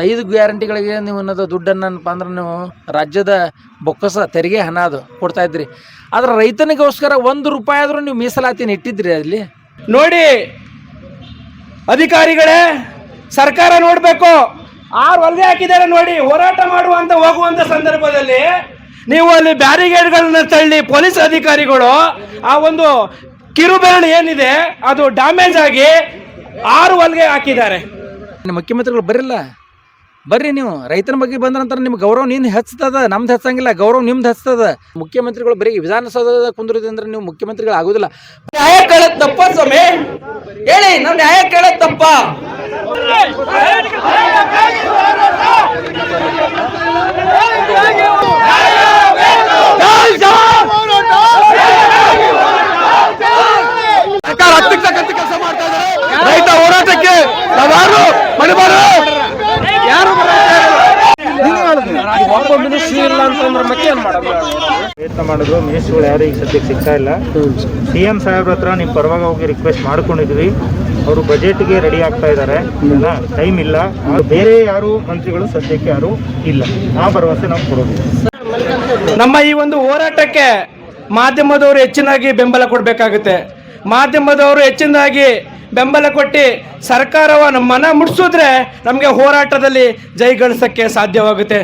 ಐದು ಗ್ಯಾರಂಟಿಗಳಿಗೆ ನೀವು ಅನ್ನೋದು ದುಡ್ಡನ್ನು ಅಂದ್ರೆ ನೀವು ರಾಜ್ಯದ ಬೊಕ್ಕಸ ತೆರಿಗೆ ಹಣ ಅದು ಕೊಡ್ತಾ ಇದ್ರಿ. ಆದ್ರೆ ರೈತನಿಗೋಸ್ಕರ ಒಂದು ರೂಪಾಯಿ ಆದರೂ ನೀವು ಮೀಸಲಾತಿನ ಇಟ್ಟಿದ್ರಿ ಅಲ್ಲಿ? ನೋಡಿ ಅಧಿಕಾರಿಗಳೇ ಸರ್ಕಾರ ನೋಡಬೇಕು. ಆರು ವಲಸೆ ಹಾಕಿದ್ದಾರೆ ನೋಡಿ ಹೋರಾಟ ಮಾಡುವಂತ ಹೋಗುವಂತ ಸಂದರ್ಭದಲ್ಲಿ ನೀವು ಅಲ್ಲಿ ಬ್ಯಾರಿಗೇಡ್ಗಳನ್ನ ತಳ್ಳಿ ಪೊಲೀಸ್ ಅಧಿಕಾರಿಗಳು ಆ ಒಂದು ಕಿರುಬೆರಳು ಏನಿದೆ ಅದು ಡ್ಯಾಮೇಜ್ ಆಗಿ ಆರು ಹೊಲಿಗೆ ಹಾಕಿದ್ದಾರೆ. ಮುಖ್ಯಮಂತ್ರಿಗಳು ಬರಿಲ್ಲ? ಬರ್ರಿ ನೀವು. ರೈತನ ಬಗ್ಗೆ ಬಂದ ನಂತರ ನಿಮ್ಗೆ ಗೌರವ ನಿನ್ನ ಹೆಚ್ಚುತ್ತದ ನಮ್ದು ಹೆಚ್ಚಂಗಿಲ್ಲ, ಗೌರವ ನಿಮ್ದು ಹೆಚ್ಚುತ್ತದ ಮುಖ್ಯಮಂತ್ರಿಗಳು ಬರೀ ವಿಧಾನಸೌಧದ ಕುಂದ್ರದಂದ್ರೆ ನೀವು ಮುಖ್ಯಮಂತ್ರಿಗಳು ಆಗುದಿಲ್ಲ ನ್ಯಾಯ ಕೇಳದ್ ತಪ್ಪ ಸ್ವಾಮಿ. ಹೇಳಿ, ನಾವು ನ್ಯಾಯ ಕೇಳದ್ ಇಲ್ಲ ಅಂತಂದ್ರೆ ಮತ್ತೆ ಏನ್ ಪ್ರಯತ್ನ ಮಾಡಿದ್ರು ಮಿನಿಸ್ಟ್ರುಗಳು ಯಾರು ಈಗ ಸದ್ಯಕ್ಕೆ ಸಿಗ್ತಾ ಇಲ್ಲ. ಸಿ ಎಂ ಸಾಹೇಬ್ರ ಹತ್ರ ನಿಮ್ಮ ಪರವಾಗಿ ಹೋಗಿ ರಿಕ್ವೆಸ್ಟ್ ಮಾಡ್ಕೊಂಡಿದ್ವಿ. ಅವರು ಬಜೆಟ್ಗೆ ರೆಡಿ ಆಗ್ತಾ ಇದ್ದಾರೆ ಟೈಮ್ ಇಲ್ಲ. ಬೇರೆ ಯಾರು ಮಂತ್ರಿಗಳು ಸದ್ಯಕ್ಕೆ ಯಾರು ಇಲ್ಲ. ಆ ಭರವಸೆ ನಾವು ಕೊಡೋದು. ನಮ್ಮ ಈ ಒಂದು ಹೋರಾಟಕ್ಕೆ ಮಾಧ್ಯಮದವರು ಹೆಚ್ಚಿನಾಗಿ ಬೆಂಬಲ ಕೊಡಬೇಕಾಗುತ್ತೆ. ಮಾಧ್ಯಮದವರು ಹೆಚ್ಚಿನದಾಗಿ ಬೆಂಬಲ ಕೊಟ್ಟು ಸರ್ಕಾರವನ್ನು ಮನ ಮುಟ್ಸಿದ್ರೆ ನಮಗೆ ಹೋರಾಟದಲ್ಲಿ ಜೈ ಗಳಿಸೋಕ್ಕೆ ಸಾಧ್ಯವಾಗುತ್ತೆ.